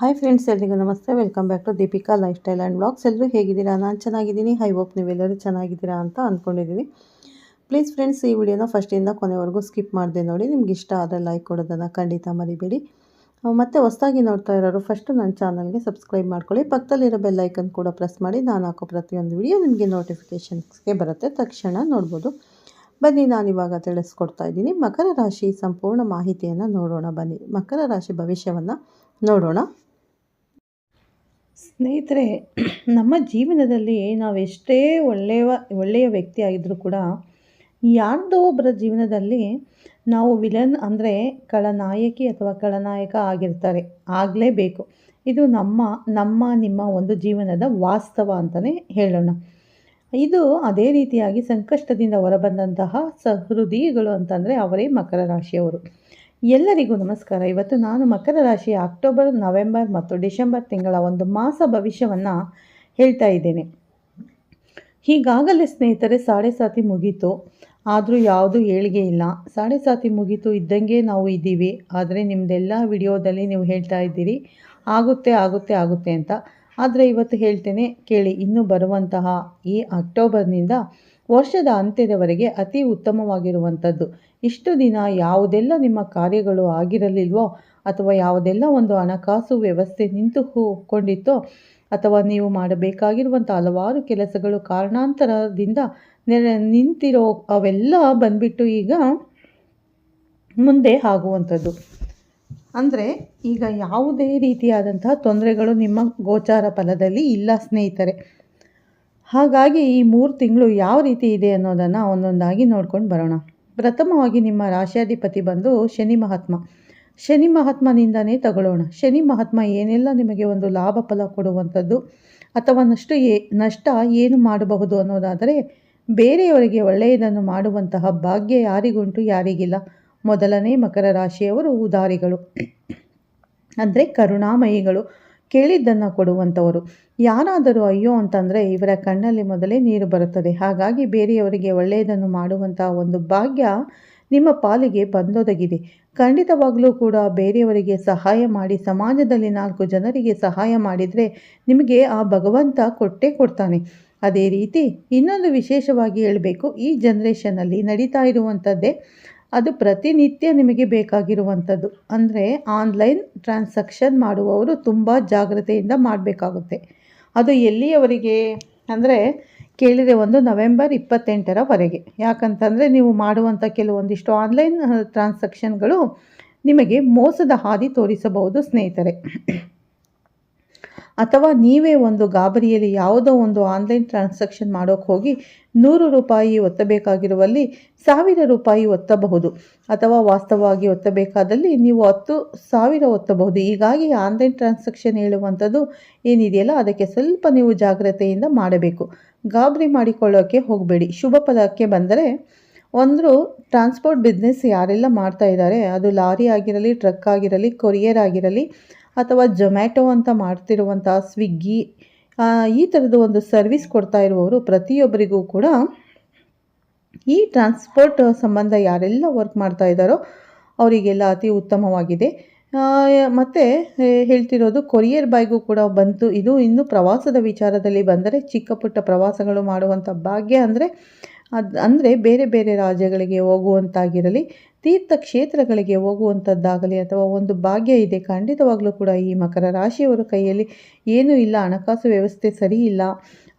Hi friends ಎಲ್ರಿಗೂ ನಮಸ್ತೆ. Welcome back to Deepika lifestyle and blogs ಎಲ್ಲರೂ ಹೇಗಿದ್ದೀರಾ? ನಾನು ಚೆನ್ನಾಗಿದ್ದೀನಿ. ಹೈ ಹೋಪ್ ನೀವೆಲ್ಲರೂ ಚೆನ್ನಾಗಿದ್ದೀರಾ ಅಂತ ಅಂದ್ಕೊಂಡಿದ್ದೀವಿ ಪ್ಲೀಸ್ ಫ್ರೆಂಡ್ಸ್ ಈ ವಿಡಿಯೋನ ಫಸ್ಟಿಂದ ಕೊನೆವರೆಗೂ ಸ್ಕಿಪ್ ಮಾಡಿದೆ ನೋಡಿ. ನಿಮ್ಗೆ ಇಷ್ಟ ಆದರೆ ಲೈಕ್ ಕೊಡೋದನ್ನು ಖಂಡಿತ ಮರಿಬೇಡಿ. ಮತ್ತು ಹೊಸದಾಗಿ ನೋಡ್ತಾ ಇರೋರು ಫಸ್ಟು ನನ್ನ ಚಾನಲ್ಗೆ ಸಬ್ಸ್ಕ್ರೈಬ್ ಮಾಡ್ಕೊಳ್ಳಿ. ಪಕ್ಕದಲ್ಲಿರೋ ಬೆಲ್ ಐಕನ್ ಕೂಡ ಪ್ರೆಸ್ ಮಾಡಿ. ನಾನು ಹಾಕೋ ಪ್ರತಿಯೊಂದು ವಿಡಿಯೋ ನಿಮಗೆ ನೋಟಿಫಿಕೇಷನ್ಸ್ಗೆ ಬರುತ್ತೆ. ತಕ್ಷಣ ನೋಡ್ಬೋದು. ಬನ್ನಿ ನಾನಿವಾಗ ತಿಳಿಸ್ಕೊಡ್ತಾ ಇದ್ದೀನಿ. ಮಕರ ರಾಶಿ ಸಂಪೂರ್ಣ ಮಾಹಿತಿಯನ್ನು ನೋಡೋಣ ಬನ್ನಿ. ಮಕರ ರಾಶಿ ಭವಿಷ್ಯವನ್ನು ನೋಡೋಣ. ಸ್ನೇಹಿತರೆ, ನಮ್ಮ ಜೀವನದಲ್ಲಿ ನಾವು ಎಷ್ಟೇ ಒಳ್ಳೆಯ ಒಳ್ಳೆಯ ವ್ಯಕ್ತಿ ಆಗಿದ್ದರೂ ಕೂಡ ಯಾರ್ದೋ ಒಬ್ಬರ ಜೀವನದಲ್ಲಿ ನಾವು ವಿಲನ್ ಅಂದರೆ ಖಳನಾಯಕಿ ಅಥವಾ ಖಳನಾಯಕ ಆಗಿರ್ತಾರೆ, ಆಗಲೇಬೇಕು. ಇದು ನಮ್ಮ ನಮ್ಮ, ನಿಮ್ಮ ಒಂದು ಜೀವನದ ವಾಸ್ತವ ಅಂತಲೇ ಹೇಳೋಣ. ಇದು ಅದೇ ರೀತಿಯಾಗಿ ಸಂಕಷ್ಟದಿಂದ ಹೊರಬಂದಂತಹ ಸಹೃದಯಿಗಳು ಅಂತಂದರೆ ಅವರೇ ಮಕರ ರಾಶಿಯವರು. ಎಲ್ಲರಿಗೂ ನಮಸ್ಕಾರ. ಇವತ್ತು ನಾನು ಮಕರ ರಾಶಿಯ ಅಕ್ಟೋಬರ್, ನವೆಂಬರ್ ಮತ್ತು ಡಿಸೆಂಬರ್ ತಿಂಗಳ ಒಂದು ಮಾಸ ಭವಿಷ್ಯವನ್ನು ಹೇಳ್ತಾ ಇದ್ದೇನೆ. ಹೀಗಾಗಲೇ ಸ್ನೇಹಿತರೆ ಸಾಡೆ ಸಾತಿ ಮುಗೀತು. ಆದರೂ ಯಾವುದೂ ಏಳಿಗೆ ಇಲ್ಲ. ಸಾಡೆ ಸಾತಿ ಮುಗೀತು ಇದ್ದಂಗೆ ನಾವು ಇದ್ದೀವಿ. ಆದರೆ ನಿಮ್ಮದೆಲ್ಲ ವಿಡಿಯೋದಲ್ಲಿ ನೀವು ಹೇಳ್ತಾ ಇದ್ದೀರಿ. ಆಗುತ್ತೆ ಆಗುತ್ತೆ ಆಗುತ್ತೆ ಅಂತ. ಆದರೆ ಇವತ್ತು ಹೇಳ್ತೇನೆ, ಕೇಳಿ, ಇನ್ನು ಬರುವಂತಹ ಈ ಅಕ್ಟೋಬರ್ನಿಂದ ವರ್ಷದ ಅಂತ್ಯದವರೆಗೆ ಅತಿ ಉತ್ತಮವಾಗಿರುವಂಥದ್ದು. ಇಷ್ಟು ದಿನ ಯಾವುದೆಲ್ಲ ನಿಮ್ಮ ಕಾರ್ಯಗಳು ಆಗಿರಲಿಲ್ವೋ ಅಥವಾ ಯಾವುದೆಲ್ಲ ಒಂದು ಹಣಕಾಸು ವ್ಯವಸ್ಥೆ ನಿಂತು ಹೋಗಿಕೊಂಡಿತ್ತೋ ಅಥವಾ ನೀವು ಮಾಡಬೇಕಾಗಿರುವಂಥ ಹಲವಾರು ಕೆಲಸಗಳು ಕಾರಣಾಂತರದಿಂದ ನಿಂತಿರೋ ಅವೆಲ್ಲ ಬಂದ್ಬಿಟ್ಟು ಈಗ ಮುಂದೆ ಆಗುವಂಥದ್ದು. ಅಂದರೆ ಈಗ ಯಾವುದೇ ರೀತಿಯಾದಂತಹ ತೊಂದರೆಗಳು ನಿಮ್ಮ ಗೋಚಾರ ಫಲದಲ್ಲಿ ಇಲ್ಲ ಸ್ನೇಹಿತರೆ. ಹಾಗಾಗಿ ಈ ಮೂರು ತಿಂಗಳು ಯಾವ ರೀತಿ ಇದೆ ಅನ್ನೋದನ್ನು ಒಂದೊಂದಾಗಿ ನೋಡ್ಕೊಂಡು ಬರೋಣ. ಪ್ರಥಮವಾಗಿ ನಿಮ್ಮ ರಾಶಿಯಾಧಿಪತಿ ಬಂದು ಶನಿ ಮಹಾತ್ಮ. ಶನಿ ಮಹಾತ್ಮನಿಂದನೇ ತಗೊಳ್ಳೋಣ. ಶನಿ ಮಹಾತ್ಮ ಏನೆಲ್ಲ ನಿಮಗೆ ಒಂದು ಲಾಭ ಫಲ ಕೊಡುವಂಥದ್ದು ಅಥವಾ ನಷ್ಟು ಏ, ನಷ್ಟ ಏನು ಮಾಡಬಹುದು ಅನ್ನೋದಾದರೆ ಬೇರೆಯವರಿಗೆ ಒಳ್ಳೆಯದನ್ನು ಮಾಡುವಂತಹ ಭಾಗ್ಯ ಯಾರಿಗುಂಟು? ಯಾರಿಗಿಲ್ಲ. ಮೊದಲನೇ ಮಕರ ರಾಶಿಯವರು ಉದಾರಿಗಳು. ಅಂದರೆ ಕರುಣಾಮಯಿಗಳು. ಕೇಳಿದ್ದನ್ನು ಕೊಡುವಂಥವರು. ಯಾರಾದರೂ ಅಯ್ಯೋ ಅಂತಂದರೆ ಇವರ ಕಣ್ಣಲ್ಲಿ ಮೊದಲೇ ನೀರು ಬರುತ್ತದೆ. ಹಾಗಾಗಿ ಬೇರೆಯವರಿಗೆ ಒಳ್ಳೆಯದನ್ನು ಮಾಡುವಂಥ ಒಂದು ಭಾಗ್ಯ ನಿಮ್ಮ ಪಾಲಿಗೆ ಬಂದೊದಗಿದೆ. ಖಂಡಿತವಾಗಲೂ ಕೂಡ ಬೇರೆಯವರಿಗೆ ಸಹಾಯ ಮಾಡಿ, ಸಮಾಜದಲ್ಲಿ ನಾಲ್ಕು ಜನರಿಗೆ ಸಹಾಯ ಮಾಡಿದರೆ ನಿಮಗೆ ಆ ಭಗವಂತ ಕೊಟ್ಟೇ ಕೊಡ್ತಾನೆ. ಅದೇ ರೀತಿ ಇನ್ನೊಂದು ವಿಶೇಷವಾಗಿ ಹೇಳಬೇಕು, ಈ ಜನ್ರೇಷನಲ್ಲಿ ನಡೀತಾ ಇರುವಂಥದ್ದೇ ಅದು ಪ್ರತಿನಿತ್ಯ ನಿಮಗೆ ಬೇಕಾಗಿರುವಂಥದ್ದು. ಅಂದರೆ ಆನ್ಲೈನ್ ಟ್ರಾನ್ಸಾಕ್ಷನ್ ಮಾಡುವವರು ತುಂಬ ಜಾಗ್ರತೆಯಿಂದ ಮಾಡಬೇಕಾಗುತ್ತೆ. ಅದು ಎಲ್ಲಿಯವರೆಗೆ? ಅಂದರೆ ಕೇಳಿದೆ ಒಂದು ನವೆಂಬರ್ ಇಪ್ಪತ್ತೆಂಟರವರೆಗೆ. ಯಾಕಂತಂದರೆ ನೀವು ಮಾಡುವಂಥ ಕೆಲವೊಂದಿಷ್ಟು ಆನ್ಲೈನ್ ಟ್ರಾನ್ಸಾಕ್ಷನ್ಗಳು ನಿಮಗೆ ಮೋಸದ ಹಾದಿ ತೋರಿಸಬಹುದು ಸ್ನೇಹಿತರೆ. ಅಥವಾ ನೀವೇ ಒಂದು ಗಾಬರಿಯಲ್ಲಿ ಯಾವುದೋ ಒಂದು ಆನ್ಲೈನ್ ಟ್ರಾನ್ಸಾಕ್ಷನ್ ಮಾಡೋಕೆ ಹೋಗಿ ನೂರು ರೂಪಾಯಿ ಒತ್ತಬೇಕಾಗಿರುವಲ್ಲಿ ಸಾವಿರ ರೂಪಾಯಿ ಒತ್ತಬಹುದು. ಅಥವಾ ವಾಸ್ತವವಾಗಿ ಒತ್ತಬೇಕಾದಲ್ಲಿ ನೀವು ಹತ್ತು ಸಾವಿರ ಒತ್ತಬಹುದು. ಹೀಗಾಗಿ ಆನ್ಲೈನ್ ಟ್ರಾನ್ಸಾಕ್ಷನ್ ಹೇಳುವಂಥದ್ದು ಏನಿದೆಯಲ್ಲ, ಅದಕ್ಕೆ ಸ್ವಲ್ಪ ನೀವು ಜಾಗ್ರತೆಯಿಂದ ಮಾಡಬೇಕು. ಗಾಬರಿ ಮಾಡಿಕೊಳ್ಳೋಕ್ಕೆ ಹೋಗಬೇಡಿ. ಶುಭ ಪದಕ್ಕೆ ಬಂದರೆ ಒಂದು ಟ್ರಾನ್ಸ್ಪೋರ್ಟ್ ಬಿಸ್ನೆಸ್ ಯಾರೆಲ್ಲ ಮಾಡ್ತಾ ಇದ್ದಾರೆ, ಅದು ಲಾರಿ ಆಗಿರಲಿ ಟ್ರಕ್ ಆಗಿರಲಿ ಕೊರಿಯರ್ ಆಗಿರಲಿ ಅಥವಾ ಜೊಮ್ಯಾಟೊ ಅಂತ ಮಾಡ್ತಿರುವಂಥ ಸ್ವಿಗ್ಗಿ ಈ ಥರದ ಒಂದು ಸರ್ವಿಸ್ ಕೊಡ್ತಾ ಇರುವವರು ಪ್ರತಿಯೊಬ್ಬರಿಗೂ ಕೂಡ ಈ ಟ್ರಾನ್ಸ್ಪೋರ್ಟ್ ಸಂಬಂಧ ಯಾರೆಲ್ಲ ವರ್ಕ್ ಮಾಡ್ತಾ ಇದ್ದಾರೋ ಅವರಿಗೆಲ್ಲ ಅತಿ ಉತ್ತಮವಾಗಿದೆ. ಮತ್ತು ಹೇಳ್ತಿರೋದು ಕೊರಿಯರ್ ಬಾಯ್ಗೂ ಕೂಡ ಬಂತು. ಇದು ಇನ್ನು ಪ್ರವಾಸದ ವಿಚಾರದಲ್ಲಿ ಬಂದರೆ ಚಿಕ್ಕ ಪುಟ್ಟ ಪ್ರವಾಸಗಳು ಮಾಡುವಂಥ ಭಾಗ್ಯ ಅಂದರೆ ಅದು ಅಂದರೆ ಬೇರೆ ಬೇರೆ ರಾಜ್ಯಗಳಿಗೆ ಹೋಗುವಂತಾಗಿರಲಿ, ತೀರ್ಥಕ್ಷೇತ್ರಗಳಿಗೆ ಹೋಗುವಂಥದ್ದಾಗಲಿ ಅಥವಾ ಒಂದು ಭಾಗ್ಯ ಇದೆ, ಖಂಡಿತವಾಗಲೂ ಕೂಡ ಈ ಮಕರ ರಾಶಿಯವರ ಕೈಯಲ್ಲಿ ಏನೂ ಇಲ್ಲ, ಹಣಕಾಸು ವ್ಯವಸ್ಥೆ ಸರಿ ಇಲ್ಲ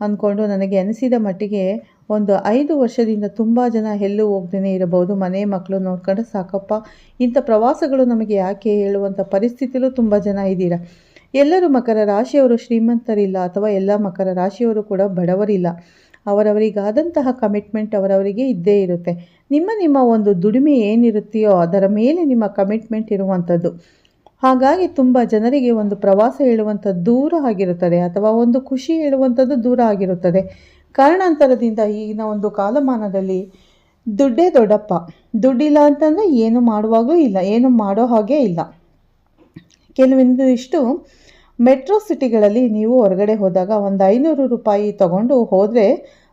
ಅಂದ್ಕೊಂಡು ನನಗೆ ಅನಿಸಿದ ಮಟ್ಟಿಗೆ ಒಂದು ಐದು ವರ್ಷದಿಂದ ತುಂಬ ಜನ ಎಲ್ಲೂ ಹೋಗ್ದೇ ಇರಬಹುದು. ಮನೆ ಮಕ್ಕಳು ನೋಡ್ಕೊಂಡು ಸಾಕಪ್ಪ, ಇಂಥ ಪ್ರವಾಸಗಳು ನಮಗೆ ಯಾಕೆ ಹೇಳುವಂಥ ಪರಿಸ್ಥಿತಿಯಲ್ಲೂ ತುಂಬ ಜನ ಇದ್ದೀರ? ಎಲ್ಲರೂ ಮಕರ ರಾಶಿಯವರು ಶ್ರೀಮಂತರಿಲ್ಲ ಅಥವಾ ಎಲ್ಲ ಮಕರ ರಾಶಿಯವರು ಕೂಡ ಬಡವರಿಲ್ಲ. ಅವರವರಿಗಾದಂತಹ ಕಮಿಟ್ಮೆಂಟ್ ಅವರವರಿಗೆ ಇದ್ದೇ ಇರುತ್ತೆ. ನಿಮ್ಮ ನಿಮ್ಮ ಒಂದು ದುಡಿಮೆ ಏನಿರುತ್ತೆಯೋ ಅದರ ಮೇಲೆ ನಿಮ್ಮ ಕಮಿಟ್ಮೆಂಟ್ ಇರುವಂಥದ್ದು. ಹಾಗಾಗಿ ತುಂಬ ಜನರಿಗೆ ಒಂದು ಪ್ರವಾಸ ಹೇಳುವಂಥದ್ದು ದೂರ ಆಗಿರುತ್ತದೆ ಅಥವಾ ಒಂದು ಖುಷಿ ಹೇಳುವಂಥದ್ದು ದೂರ ಆಗಿರುತ್ತದೆ. ಕಾರಣಾಂತರದಿಂದ ಈಗಿನ ಒಂದು ಕಾಲಮಾನದಲ್ಲಿ ದುಡ್ಡೇ ದೊಡ್ಡಪ್ಪ. ದುಡ್ಡಿಲ್ಲ ಅಂತಂದರೆ ಏನು ಮಾಡುವಾಗೂ ಇಲ್ಲ, ಏನು ಮಾಡೋ ಹಾಗೆ ಇಲ್ಲ. ಕೆಲವೊಂದು ಇಷ್ಟು ಮೆಟ್ರೋ ಸಿಟಿಗಳಲ್ಲಿ ನೀವು ಹೊರಗಡೆ ಹೋದಾಗ ಒಂದು ಐನೂರು ರೂಪಾಯಿ ತಗೊಂಡು ಹೋದರೆ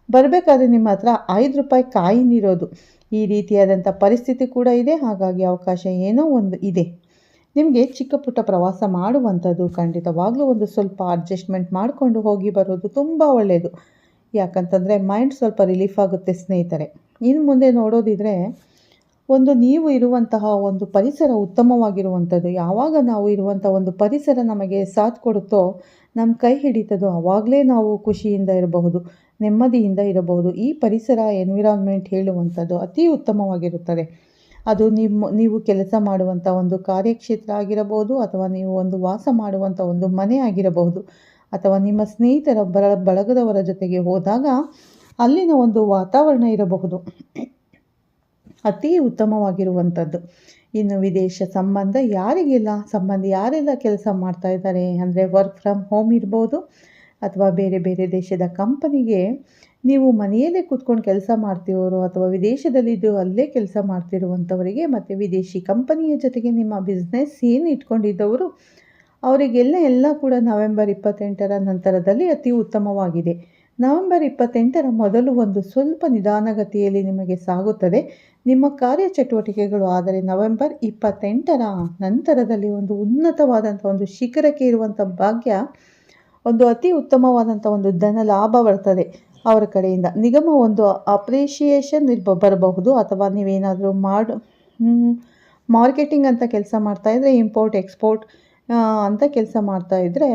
ಬರಬೇಕಾದ್ರೆ ನಿಮ್ಮ ಹತ್ರ ಐದು ರೂಪಾಯಿ ಕಾಯಿನ್ ಇರೋದು ಈ ರೀತಿಯಾದಂಥ ಪರಿಸ್ಥಿತಿ ಕೂಡ ಇದೆ. ಹಾಗಾಗಿ ಅವಕಾಶ ಏನೋ ಒಂದು ಇದೆ. ನಿಮಗೆ ಚಿಕ್ಕ ಪುಟ್ಟ ಪ್ರವಾಸ ಮಾಡುವಂಥದ್ದು ಖಂಡಿತವಾಗಲೂ ಒಂದು ಸ್ವಲ್ಪ ಅಡ್ಜಸ್ಟ್ಮೆಂಟ್ ಮಾಡಿಕೊಂಡು ಹೋಗಿ ಬರೋದು ತುಂಬ ಒಳ್ಳೆಯದು ಯಾಕಂತಂದರೆ ಮೈಂಡ್ ಸ್ವಲ್ಪ ರಿಲೀಫ್ ಆಗುತ್ತೆ ಸ್ನೇಹಿತರೆ. ಇನ್ನು ಮುಂದೆ ನೋಡೋದಿದ್ರೆ ಒಂದು ನೀವು ಇರುವಂತಹ ಒಂದು ಪರಿಸರ ಉತ್ತಮವಾಗಿರುವಂಥದ್ದು, ಯಾವಾಗ ನಾವು ಇರುವಂಥ ಒಂದು ಪರಿಸರ ನಮಗೆ ಸಾಥ್ ಕೊಡುತ್ತೋ, ನಮ್ಮ ಕೈ ಹಿಡಿತದೋ ಆವಾಗಲೇ ನಾವು ಖುಷಿಯಿಂದ ಇರಬಹುದು, ನೆಮ್ಮದಿಯಿಂದ ಇರಬಹುದು. ಈ ಪರಿಸರ ಎನ್ವಿರಾನ್ಮೆಂಟ್ ಹೇಳುವಂಥದ್ದು ಅತಿ ಉತ್ತಮವಾಗಿರುತ್ತದೆ. ಅದು ನಿಮ್ಮ, ನೀವು ಕೆಲಸ ಮಾಡುವಂಥ ಒಂದು ಕಾರ್ಯಕ್ಷೇತ್ರ ಆಗಿರಬಹುದು, ಅಥವಾ ನೀವು ಒಂದು ವಾಸ ಮಾಡುವಂಥ ಒಂದು ಮನೆ ಆಗಿರಬಹುದು, ಅಥವಾ ನಿಮ್ಮ ಸ್ನೇಹಿತರ ಬಳ, ಬಳಗದವರ ಜೊತೆಗೆ ಹೋದಾಗ ಅಲ್ಲಿನ ಒಂದು ವಾತಾವರಣ ಇರಬಹುದು. ಅತಿ ಉತ್ತಮವಾಗಿರುವಂಥದ್ದು. ಇನ್ನು ವಿದೇಶ ಸಂಬಂಧ ಯಾರಿಗೆಲ್ಲ ಸಂಬಂಧ, ಯಾರೆಲ್ಲ ಕೆಲಸ ಮಾಡ್ತಾ ಇದ್ದಾರೆ? ಅಂದರೆ ವರ್ಕ್ ಫ್ರಮ್ ಹೋಮ್ ಇರ್ಬೋದು, ಅಥವಾ ಬೇರೆ ಬೇರೆ ದೇಶದ ಕಂಪನಿಗೆ ನೀವು ಮನೆಯಲ್ಲೇ ಕೂತ್ಕೊಂಡು ಕೆಲಸ ಮಾಡ್ತಿರೋರು, ಅಥವಾ ವಿದೇಶದಲ್ಲಿದ್ದು ಅಲ್ಲೇ ಕೆಲಸ ಮಾಡ್ತಿರುವಂಥವರಿಗೆ, ಮತ್ತು ವಿದೇಶಿ ಕಂಪನಿಯ ಜೊತೆಗೆ ನಿಮ್ಮ ಬಿಸ್ನೆಸ್ ಏನು ಇಟ್ಕೊಂಡಿದ್ದವರು, ಅವರಿಗೆಲ್ಲ ಎಲ್ಲ ಕೂಡ ನವೆಂಬರ್ ಇಪ್ಪತ್ತೆಂಟರ ನಂತರದಲ್ಲಿ ಅತಿ ಉತ್ತಮವಾಗಿದೆ. ನವೆಂಬರ್ ಇಪ್ಪತ್ತೆಂಟರ ಮೊದಲು ಒಂದು ಸ್ವಲ್ಪ ನಿಧಾನಗತಿಯಲ್ಲಿ ನಿಮಗೆ ಸಾಗುತ್ತದೆ. ನಿಮ್ಮ ಕಾರ್ಯಚಟುವಟಿಕೆಗಳು ಆದರೆ ನವೆಂಬರ್ ಇಪ್ಪತ್ತೆಂಟರ ನಂತರದಲ್ಲಿ ಒಂದು ಉನ್ನತವಾದಂಥ ಒಂದು ಶಿಖರಕ್ಕೆ ಇರುವಂಥ ಭಾಗ್ಯ, ಒಂದು ಅತಿ ಉತ್ತಮವಾದಂಥ ಒಂದು ಧನ ಲಾಭ ಬರ್ತದೆ ಅವರ ಕಡೆಯಿಂದ. ನಿಗಮ ಒಂದು ಅಪ್ರಿಷಿಯೇಷನ್ ಇರ್ಬ, ಬರಬಹುದು ಅಥವಾ ನೀವೇನಾದರೂ ಮಾಡು ಮಾರ್ಕೆಟಿಂಗ್ ಅಂತ ಕೆಲಸ ಮಾಡ್ತಾಯಿದ್ರೆ ಇಂಪೋರ್ಟ್ ಎಕ್ಸ್ಪೋರ್ಟ್ ಅಂತ ಕೆಲಸ ಮಾಡ್ತಾಯಿದ್ರೆ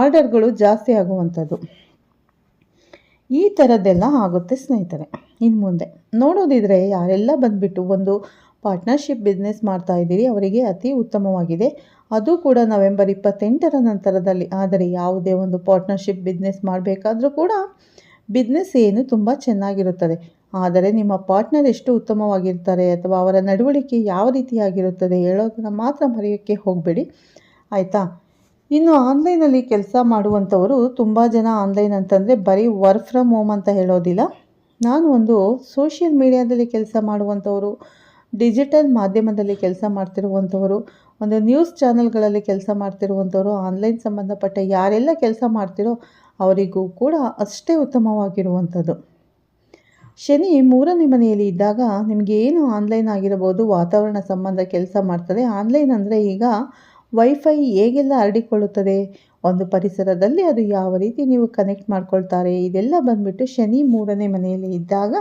ಆರ್ಡರ್ಗಳು ಜಾಸ್ತಿ ಆಗುವಂಥದ್ದು. ಈ ಥರದ್ದೆಲ್ಲ ಆಗುತ್ತೆ ಸ್ನೇಹಿತರೆ. ಇನ್ನು ಮುಂದೆ. ನೋಡೋದಿದ್ರೆ ಯಾರೆಲ್ಲ ಬಂದುಬಿಟ್ಟು ಒಂದು ಪಾರ್ಟ್ನರ್ಶಿಪ್ ಬಿಸ್ನೆಸ್ ಮಾಡ್ತಾ ಇದ್ದೀರಿ, ಅವರಿಗೆ ಅತಿ ಉತ್ತಮವಾಗಿದೆ. ಅದು ಕೂಡ ನವೆಂಬರ್ ಇಪ್ಪತ್ತೆಂಟರ ನಂತರದಲ್ಲಿ. ಆದರೆ ಯಾವುದೇ ಒಂದು ಪಾರ್ಟ್ನರ್ಶಿಪ್ ಬಿಸ್ನೆಸ್ ಮಾಡಬೇಕಾದ್ರೂ ಕೂಡ ಬಿಸ್ನೆಸ್ ಏನು ತುಂಬ ಚೆನ್ನಾಗಿರುತ್ತದೆ. ಆದರೆ ನಿಮ್ಮ ಪಾರ್ಟ್ನರ್ ಎಷ್ಟು ಉತ್ತಮವಾಗಿರ್ತಾರೆ ಅಥವಾ ಅವರ ನಡವಳಿಕೆ ಯಾವ ರೀತಿಯಾಗಿರುತ್ತದೆ ಹೇಳೋದನ್ನು ಮಾತ್ರ ಮರೆಯೋಕ್ಕೆ ಹೋಗಬೇಡಿ. ಆಯಿತಾ? ಇನ್ನು ಆನ್ಲೈನಲ್ಲಿ ಕೆಲಸ ಮಾಡುವಂಥವರು ತುಂಬ ಜನ ಆನ್ಲೈನ್ ಅಂತಂದರೆ ಬರೀ ವರ್ಕ್ ಫ್ರಮ್ ಹೋಮ್ ಅಂತ ಹೇಳೋದಿಲ್ಲ. ನಾನು ಒಂದು ಸೋಷಿಯಲ್ ಮೀಡಿಯಾದಲ್ಲಿ ಕೆಲಸ ಮಾಡುವಂಥವರು, ಡಿಜಿಟಲ್ ಮಾಧ್ಯಮದಲ್ಲಿ ಕೆಲಸ ಮಾಡ್ತಿರುವಂಥವರು, ಒಂದು ನ್ಯೂಸ್ ಚಾನೆಲ್ಗಳಲ್ಲಿ ಕೆಲಸ ಮಾಡ್ತಿರುವಂಥವರು, ಆನ್ಲೈನ್ ಸಂಬಂಧಪಟ್ಟ ಯಾರೆಲ್ಲ ಕೆಲಸ ಮಾಡ್ತಿರೋ ಅವರಿಗೂ ಕೂಡ ಅಷ್ಟೇ ಉತ್ತಮವಾಗಿರುವಂಥದ್ದು. ಶನಿ ಮೂರನೇ ಮನೆಯಲ್ಲಿ ಇದ್ದಾಗ ನಿಮಗೆ ಏನು ಆನ್ಲೈನ್ ಆಗಿರಬಹುದು ವಾತಾವರಣ ಸಂಬಂಧ ಕೆಲಸ ಮಾಡ್ತದೆ. ಆನ್ಲೈನ್ ಅಂದರೆ ಈಗ ವೈಫೈ ಹೇಗೆಲ್ಲ ಹರಡಿಕೊಳ್ಳುತ್ತದೆ? ಒಂದು ಪರಿಸರದಲ್ಲಿ ಅದು ಯಾವ ರೀತಿ ನೀವು ಕನೆಕ್ಟ್ ಮಾಡ್ಕೊಳ್ತಾರೆ? ಇದೆಲ್ಲ ಬಂದುಬಿಟ್ಟು ಶನಿ ಮೂರನೇ ಮನೆಯಲ್ಲಿ ಇದ್ದಾಗ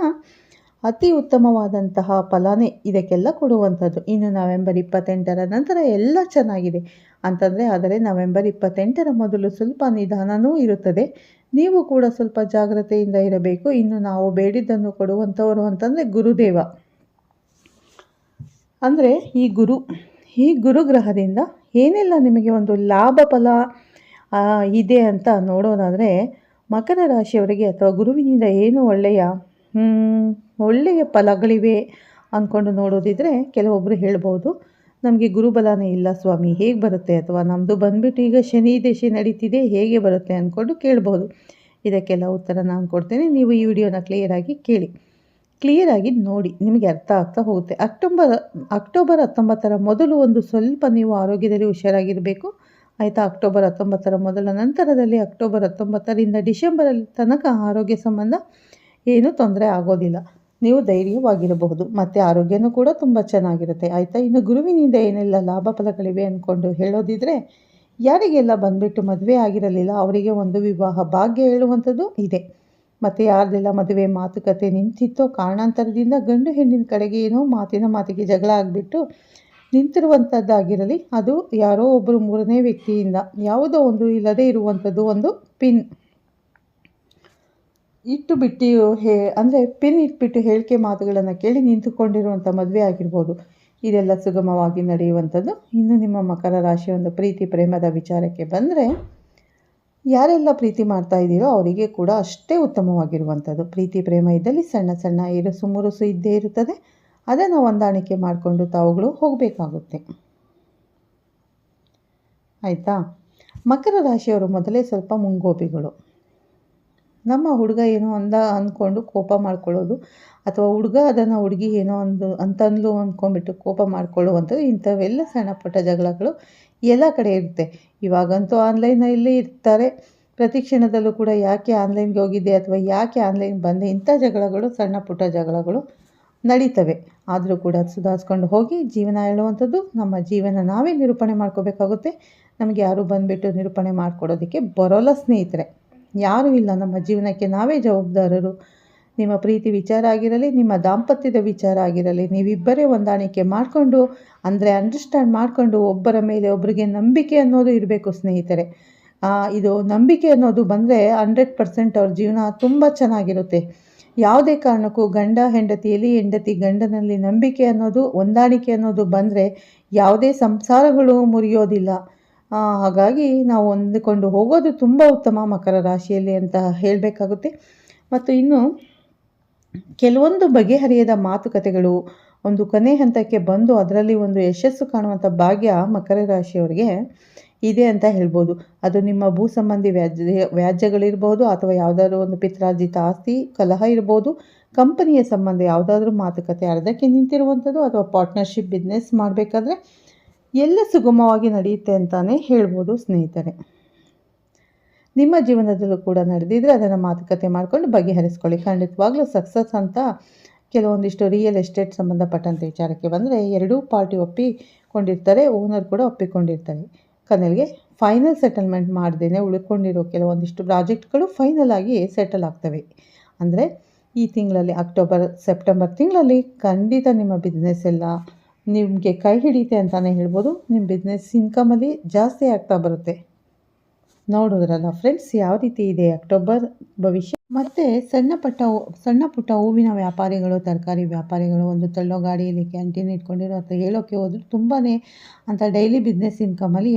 ಅತಿ ಉತ್ತಮವಾದಂತಹ ಫಲನೇ ಇದಕ್ಕೆಲ್ಲ ಕೊಡುವಂಥದ್ದು. ಇನ್ನು ನವೆಂಬರ್ ಇಪ್ಪತ್ತೆಂಟರ ನಂತರ ಎಲ್ಲ ಚೆನ್ನಾಗಿದೆ. ಅಂತಂದರೆ ಆದರೆ ನವೆಂಬರ್ ಇಪ್ಪತ್ತೆಂಟರ ಮೊದಲು ಸ್ವಲ್ಪ ನಿಧಾನವೂ ಇರುತ್ತದೆ. ನೀವು ಕೂಡ ಸ್ವಲ್ಪ ಜಾಗ್ರತೆಯಿಂದ ಇರಬೇಕು. ಇನ್ನು ನಾವು ಬೇಡಿದ್ದನ್ನು ಕೊಡುವಂಥವರು ಅಂತಂದರೆ ಗುರುದೇವ. ಅಂದರೆ ಈ ಗುರು, ಈ ಗುರುಗ್ರಹದಿಂದ ಏನೆಲ್ಲ ನಿಮಗೆ ಒಂದು ಲಾಭ ಫಲ ಇದೆ ಅಂತ ನೋಡೋದಾದರೆ ಮಕರ ರಾಶಿಯವರಿಗೆ ಅಥವಾ ಗುರುವಿನಿಂದ ಏನು ಒಳ್ಳೆಯ ಒಳ್ಳೆಯ ಫಲಗಳಿವೆ ಅಂದ್ಕೊಂಡು ನೋಡೋದಿದ್ರೆ ಕೆಲವೊಬ್ಬರು ಹೇಳ್ಬೋದು, ನಮಗೆ ಗುರುಬಲನೇ ಇಲ್ಲ ಸ್ವಾಮಿ, ಹೇಗೆ ಬರುತ್ತೆ? ಅಥವಾ ನಮ್ಮದು ಬಂದುಬಿಟ್ಟು ಈಗ ಶನಿ ದೇಶ ನಡೀತಿದೆ, ಹೇಗೆ ಬರುತ್ತೆ ಅಂದ್ಕೊಂಡು ಕೇಳ್ಬೋದು. ಇದಕ್ಕೆಲ್ಲ ಉತ್ತರ ನಾನು ಕೊಡ್ತೇನೆ. ನೀವು ಈ ವಿಡಿಯೋನ ಕ್ಲಿಯರಾಗಿ ಕೇಳಿ. ಕ್ಲಿಯರಾಗಿ ನೋಡಿ, ನಿಮಗೆ ಅರ್ಥ ಆಗ್ತಾ ಹೋಗುತ್ತೆ. ಅಕ್ಟೋಬರ್ ಅಕ್ಟೋಬರ್ ಹತ್ತೊಂಬತ್ತರ ಮೊದಲು ಒಂದು ಸ್ವಲ್ಪ ನೀವು ಆರೋಗ್ಯದಲ್ಲಿ ಹುಷಾರಾಗಿರಬೇಕು. ಆಯಿತಾ? ಅಕ್ಟೋಬರ್ ಹತ್ತೊಂಬತ್ತರ ಮೊದಲ ನಂತರದಲ್ಲಿ ಅಕ್ಟೋಬರ್ ಹತ್ತೊಂಬತ್ತರಿಂದ ಡಿಸೆಂಬರಲ್ಲಿ ತನಕ ಆರೋಗ್ಯ ಸಂಬಂಧ ಏನೂ ತೊಂದರೆ ಆಗೋದಿಲ್ಲ. ನೀವು ಧೈರ್ಯವಾಗಿರಬಹುದು. ಮತ್ತು ಆರೋಗ್ಯನೂ ಕೂಡ ತುಂಬ ಚೆನ್ನಾಗಿರುತ್ತೆ. ಆಯಿತಾ? ಇನ್ನು ಗುರುವಿನಿಂದ ಏನೆಲ್ಲ ಲಾಭ ಫಲಗಳಿವೆ ಅಂದ್ಕೊಂಡು ಹೇಳೋದಿದ್ರೆ, ಯಾರಿಗೆಲ್ಲ ಬಂದುಬಿಟ್ಟು ಮದುವೆ ಆಗಿರಲಿಲ್ಲ, ಅವರಿಗೆ ಒಂದು ವಿವಾಹ ಭಾಗ್ಯ ಹೇಳುವಂಥದ್ದು ಇದೆ. ಮತ್ತು ಯಾರ್ದೆಲ್ಲ ಮದುವೆ ಮಾತುಕತೆ ನಿಂತಿತ್ತೋ ಕಾರಣಾಂತರದಿಂದ ಗಂಡು ಹೆಣ್ಣಿನ ಕಡೆಗೆ ಏನೋ ಮಾತಿನ ಮಾತಿಗೆ ಜಗಳ ಆಗಿಬಿಟ್ಟು ನಿಂತಿರುವಂಥದ್ದಾಗಿರಲಿ ಅದು ಯಾರೋ ಒಬ್ಬರು ಮೂರನೇ ವ್ಯಕ್ತಿಯಿಂದ. ಯಾವುದೋ ಒಂದು ಇಲ್ಲದೇ ಇರುವಂಥದ್ದು ಒಂದು ಪಿನ್. ಇಟ್ಟು ಬಿಟ್ಟು ಹೇ, ಅಂದರೆ ಪಿನ್ ಇಟ್ಬಿಟ್ಟು ಹೇಳಿಕೆ ಮಾತುಗಳನ್ನು ಕೇಳಿ ನಿಂತುಕೊಂಡಿರುವಂಥ ಮದುವೆ ಆಗಿರ್ಬೋದು. ಇದೆಲ್ಲ ಸುಗಮವಾಗಿ ನಡೆಯುವಂಥದ್ದು ಇನ್ನು ನಿಮ್ಮ ಮಕರ ರಾಶಿ ಒಂದು ಪ್ರೀತಿ, ಪ್ರೇಮದ ವಿಚಾರಕ್ಕೆ ಬಂದರೆ ಯಾರೆಲ್ಲ ಪ್ರೀತಿ ಮಾಡ್ತಾ ಇದ್ದೀರೋ ಅವರಿಗೆ ಕೂಡ ಅಷ್ಟೇ ಉತ್ತಮವಾಗಿರುವಂಥದ್ದು. ಪ್ರೀತಿ, ಪ್ರೇಮ ಇದ್ದಲ್ಲಿ ಸಣ್ಣ ಸಣ್ಣ ಇರುಸು ಮುರುಸು ಇದ್ದೇ ಇರುತ್ತದೆ. ಅದನ್ನು ಹೊಂದಾಣಿಕೆ ಮಾಡಿಕೊಂಡು ತಾವುಗಳು ಹೋಗಬೇಕಾಗುತ್ತೆ. ಆಯಿತಾ? ಮಕರ ರಾಶಿಯವರು ಮೊದಲೇ ಸ್ವಲ್ಪ ಮುಂಗೋಪಿಗಳು. ನಮ್ಮ ಹುಡುಗ ಏನೋ ಅಂದ ಅಂದ್ಕೊಂಡು ಕೋಪ ಮಾಡ್ಕೊಳ್ಳೋದು, ಅಥವಾ ಹುಡುಗ ಅದನ್ನು ಹುಡುಗಿ ಏನೋ ಅಂದು ಅಂತಂದ್ಲು ಅಂದ್ಕೊಂಡ್ಬಿಟ್ಟು ಕೋಪ ಮಾಡ್ಕೊಳ್ಳುವಂಥದ್ದು ಇಂಥವೆಲ್ಲ ಸಣ್ಣ ಪುಟ್ಟ ಜಗಳಗಳು ಎಲ್ಲ ಕಡೆ ಇರುತ್ತೆ. ಇವಾಗಂತೂ ಆನ್ಲೈನಲ್ಲಿ ಇರ್ತಾರೆ. ಪ್ರತಿ ಕ್ಷಣದಲ್ಲೂ ಕೂಡ ಯಾಕೆ ಆನ್ಲೈನ್ಗೆ ಹೋಗಿದ್ದೆ ಅಥವಾ ಯಾಕೆ ಆನ್ಲೈನ್ ಬಂದೆ, ಇಂಥ ಜಗಳಗಳು, ಸಣ್ಣ ಪುಟ್ಟ ಜಗಳಗಳು ನಡೀತವೆ. ಆದರೂ ಕೂಡ ಸುಧಾರಿಸ್ಕೊಂಡು ಹೋಗಿ ಜೀವನ ಹೇಳುವಂಥದ್ದು ನಮ್ಮ ಜೀವನ ನಾವೇ ನಿರೂಪಣೆ ಮಾಡ್ಕೋಬೇಕಾಗುತ್ತೆ. ನಮಗೆ ಯಾರು ಬಂದುಬಿಟ್ಟು ನಿರೂಪಣೆ ಮಾಡಿಕೊಡೋದಕ್ಕೆ ಬರೋಲ್ಲ ಸ್ನೇಹಿತರೆ. ಯಾರೂ ಇಲ್ಲ ನಮ್ಮ ಜೀವನಕ್ಕೆ. ನಾವೇ ಜವಾಬ್ದಾರರು. ನಿಮ್ಮ ಪ್ರೀತಿ ವಿಚಾರ ಆಗಿರಲಿ, ನಿಮ್ಮ ದಾಂಪತ್ಯದ ವಿಚಾರ ಆಗಿರಲಿ, ನೀವಿಬ್ಬರೇ ಹೊಂದಾಣಿಕೆ ಮಾಡಿಕೊಂಡು, ಅಂದರೆ ಅಂಡರ್ಸ್ಟ್ಯಾಂಡ್ ಮಾಡಿಕೊಂಡು ಒಬ್ಬರ ಮೇಲೆ ಒಬ್ಬರಿಗೆ ನಂಬಿಕೆ ಅನ್ನೋದು ಇರಬೇಕು ಸ್ನೇಹಿತರೆ. ಇದು ನಂಬಿಕೆ ಅನ್ನೋದು ಬಂದರೆ ಹಂಡ್ರೆಡ್ ಪರ್ಸೆಂಟ್ ಅವ್ರ ಜೀವನ ತುಂಬ ಚೆನ್ನಾಗಿರುತ್ತೆ. ಯಾವುದೇ ಕಾರಣಕ್ಕೂ ಗಂಡ, ಹೆಂಡತಿಯಲ್ಲಿ, ಹೆಂಡತಿ ಗಂಡನಲ್ಲಿ ನಂಬಿಕೆ ಅನ್ನೋದು, ಹೊಂದಾಣಿಕೆ ಅನ್ನೋದು ಬಂದರೆ ಯಾವುದೇ ಸಂಸಾರಗಳು ಮುರಿಯೋದಿಲ್ಲ. ಹಾಗಾಗಿ ನಾವು ಹೊಂದಿಕೊಂಡು ಹೋಗೋದು ತುಂಬ ಉತ್ತಮ ಮಕರ ರಾಶಿಯಲ್ಲಿ ಅಂತ ಹೇಳಬೇಕಾಗುತ್ತೆ. ಮತ್ತು ಇನ್ನು ಕೆಲವೊಂದು ಬಗೆಹರಿಯದ ಮಾತುಕತೆಗಳು ಒಂದು ಕೊನೆ ಹಂತಕ್ಕೆ ಬಂದು ಅದರಲ್ಲಿ ಒಂದು ಯಶಸ್ಸು ಕಾಣುವಂಥ ಭಾಗ್ಯ ಮಕರ ರಾಶಿಯವರಿಗೆ ಇದೆ ಅಂತ ಹೇಳ್ಬೋದು. ಅದು ನಿಮ್ಮ ಭೂ ಸಂಬಂಧಿ ವ್ಯಾಜ್ಯ, ವ್ಯಾಜ್ಯಗಳಿರ್ಬೋದು ಅಥವಾ ಯಾವುದಾದ್ರೂ ಒಂದು ಪಿತ್ರಾರ್ಜಿತ ಆಸ್ತಿ, ಕಲಹ ಇರ್ಬೋದು, ಕಂಪನಿಯ ಸಂಬಂಧ ಯಾವುದಾದ್ರೂ ಮಾತುಕತೆ ಅರ್ಧಕ್ಕೆ ನಿಂತಿರುವಂಥದ್ದು ಅಥವಾ ಪಾರ್ಟ್ನರ್ಶಿಪ್ ಬಿಸ್ನೆಸ್ ಮಾಡಬೇಕಾದ್ರೆ ಎಲ್ಲ ಸುಗಮವಾಗಿ ನಡೆಯುತ್ತೆ ಅಂತಲೇ ಹೇಳ್ಬೋದು ಸ್ನೇಹಿತರೆ. ನಿಮ್ಮ ಜೀವನದಲ್ಲೂ ಕೂಡ ನಡೆದಿದ್ದರೆ ಅದನ್ನು ಮಾತುಕತೆ ಮಾಡಿಕೊಂಡು ಬಗೆಹರಿಸ್ಕೊಳ್ಳಿ. ಖಂಡಿತವಾಗ್ಲೂ ಸಕ್ಸಸ್ ಅಂತ ಕೆಲವೊಂದಿಷ್ಟು ರಿಯಲ್ ಎಸ್ಟೇಟ್ ಸಂಬಂಧಪಟ್ಟಂಥ ವಿಚಾರಕ್ಕೆ ಬಂದರೆ ಎರಡೂ ಪಾರ್ಟಿ ಒಪ್ಪಿಕೊಂಡಿರ್ತಾರೆ ಓನರ್ ಕೂಡ ಒಪ್ಪಿಕೊಂಡಿರ್ತಾರೆ. ಕೊನೆಗೆ ಫೈನಲ್ ಸೆಟಲ್ಮೆಂಟ್ ಮಾಡ್ದೇ ಉಳ್ಕೊಂಡಿರೋ ಕೆಲವೊಂದಿಷ್ಟು ಪ್ರಾಜೆಕ್ಟ್ಗಳು ಫೈನಲ್ ಆಗಿ ಸೆಟಲ್ ಆಗ್ತವೆ. ಅಂದರೆ ಈ ತಿಂಗಳಲ್ಲಿ ಅಕ್ಟೋಬರ್ ಸೆಪ್ಟೆಂಬರ್ ತಿಂಗಳಲ್ಲಿ ಖಂಡಿತ ನಿಮ್ಮ ಬಿಸ್ನೆಸ್ ಎಲ್ಲ ನಿಮಗೆ ಕೈ ಹಿಡಿಯುತ್ತೆ ಅಂತಲೇ ಹೇಳ್ಬೋದು. ನಿಮ್ಮ ಬಿಸ್ನೆಸ್ ಇನ್ಕಮಲ್ಲಿ ಜಾಸ್ತಿ ಆಗ್ತಾ ಬರುತ್ತೆ. ನೋಡಿದ್ರಲ್ಲ ಫ್ರೆಂಡ್ಸ್ ಯಾವ ರೀತಿ ಇದೆ ಅಕ್ಟೋಬರ್ ಭವಿಷ್ಯ? ಮತ್ತು ಸಣ್ಣ ಪುಟ್ಟ ಸಣ್ಣ ಪುಟ್ಟ ಹೂವಿನ ವ್ಯಾಪಾರಿಗಳು, ತರಕಾರಿ ವ್ಯಾಪಾರಿಗಳು, ಒಂದು ತಳ್ಳೋ ಗಾಡಿಯಲ್ಲಿ ಕ್ಯಾಂಟೀನ್ ಇಟ್ಕೊಂಡಿರೋ ಅಂತ ಹೇಳೋಕ್ಕೆ ಹೋದ್ರು ತುಂಬಾ ಅಂತ ಡೈಲಿ ಬಿಸ್ನೆಸ್ ಇನ್ಕಮಲ್ಲಿ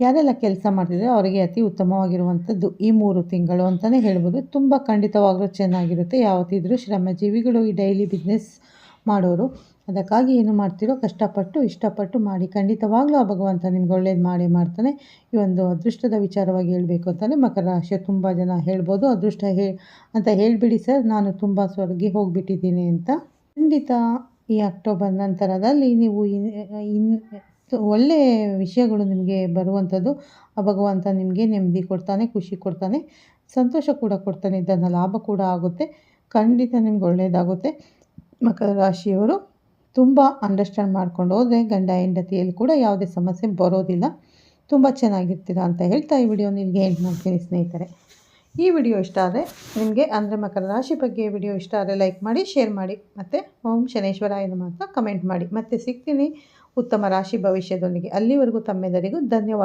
ಯಾರೆಲ್ಲ ಕೆಲಸ ಮಾಡ್ತಿದ್ರೆ ಅವರಿಗೆ ಅತಿ ಉತ್ತಮವಾಗಿರುವಂಥದ್ದು ಈ ಮೂರು ತಿಂಗಳು ಅಂತಲೇ ಹೇಳ್ಬೋದು. ತುಂಬ ಖಂಡಿತವಾಗ್ಲೂ ಚೆನ್ನಾಗಿರುತ್ತೆ. ಯಾವತ್ತಿದ್ರೂ ಶ್ರಮಜೀವಿಗಳು ಈ ಡೈಲಿ ಬಿಸ್ನೆಸ್ ಮಾಡೋರು. ಅದಕ್ಕಾಗಿ ಏನು ಮಾಡ್ತೀರೋ ಕಷ್ಟಪಟ್ಟು, ಇಷ್ಟಪಟ್ಟು ಮಾಡಿ. ಖಂಡಿತವಾಗ್ಲೂ ಆ ಭಗವಂತ ನಿಮ್ಗೆ ಒಳ್ಳೇದು ಮಾಡೇ ಮಾಡ್ತಾನೆ. ಈ ಒಂದು ಅದೃಷ್ಟದ ವಿಚಾರವಾಗಿ ಹೇಳಬೇಕು ಅಂತಲೇ ಮಕರ ರಾಶಿಯ ತುಂಬ ಜನ ಹೇಳ್ಬೋದು. ಅದೃಷ್ಟ ಹೇ ಅಂತ ಹೇಳಿಬಿಡಿ ಸರ್. ನಾನು ತುಂಬ ಸ್ವರ್ಗಿ ಹೋಗಿಬಿಟ್ಟಿದ್ದೀನಿ ಅಂತ. ಖಂಡಿತ ಈ ಅಕ್ಟೋಬರ್ ನಂತರದಲ್ಲಿ ನೀವು ಇನ್ ಇನ್ ಒಳ್ಳೆಯ ವಿಷಯಗಳು ನಿಮಗೆ ಬರುವಂಥದ್ದು. ಆ ಭಗವಂತ ನಿಮಗೆ ನೆಮ್ಮದಿ ಕೊಡ್ತಾನೆ, ಖುಷಿ ಕೊಡ್ತಾನೆ, ಸಂತೋಷ ಕೂಡ ಕೊಡ್ತಾನೆ. ಇದನ್ನು ಲಾಭ ಕೂಡ ಆಗುತ್ತೆ. ಖಂಡಿತ ನಿಮ್ಗೆ ಒಳ್ಳೆಯದಾಗುತ್ತೆ ಮಕರ ರಾಶಿಯವರು ತುಂಬ ಅಂಡರ್ಸ್ಟ್ಯಾಂಡ್ ಮಾಡ್ಕೊಂಡು ಹೋದರೆ ಗಂಡ ಹೆಂಡತಿಯಲ್ಲಿ ಕೂಡ ಯಾವುದೇ ಸಮಸ್ಯೆ ಬರೋದಿಲ್ಲ. ತುಂಬ ಚೆನ್ನಾಗಿರ್ತೀರ ಅಂತ ಹೇಳ್ತಾ ಈ ವಿಡಿಯೋ ನಿಮಗೆ ಎಂಡ್ ಮಾಡ್ತೀನಿ ಸ್ನೇಹಿತರೆ. ಈ ವಿಡಿಯೋ ಇಷ್ಟ ಆದರೆ ನಿಮಗೆ ಅಂದರೆ ಮಕರ ರಾಶಿ ಬಗ್ಗೆ ವಿಡಿಯೋ ಇಷ್ಟ ಆದರೆ ಲೈಕ್ ಮಾಡಿ ಶೇರ್ ಮಾಡಿ, ಮತ್ತು ಓಂ ಶನೇಶ್ವರಾಯನ ಮಾತ್ರ ಕಮೆಂಟ್ ಮಾಡಿ. ಮತ್ತೆ ಸಿಗ್ತೀನಿ ಉತ್ತಮ ರಾಶಿ ಭವಿಷ್ಯದೊಂದಿಗೆ. ಅಲ್ಲಿವರೆಗೂ ತಮ್ಮೆಲ್ಲರಿಗೂ ಧನ್ಯವಾದ.